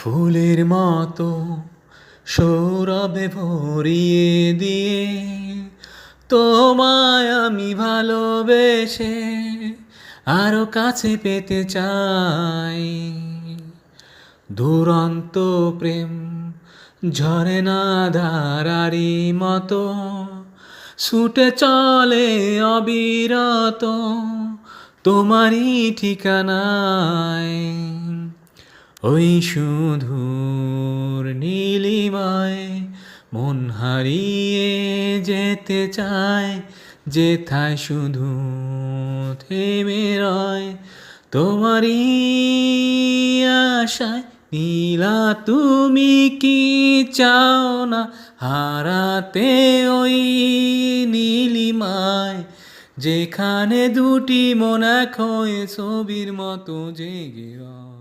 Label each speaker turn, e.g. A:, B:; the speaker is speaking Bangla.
A: ফুলের মতো সৌরভে ভরিয়ে দিয়ে তোমায় আমি ভালোবেসে আরও কাছে পেতে চাই। দুরন্ত প্রেম ঝরে না ধারারি মতো ছুটে চলে অবিরত তোমারই ঠিকানায়। ওই সুধুর নীলিমায় মন হারিয়ে যেতে চায়, যেথায় শুধু থেমে রয়। তোমারই আশায় নীলা, তুমি কি চাও না হারাতে ওই নীলিমায়? যেখানে দুটি মন এক ছবির মতো জেগে রয়।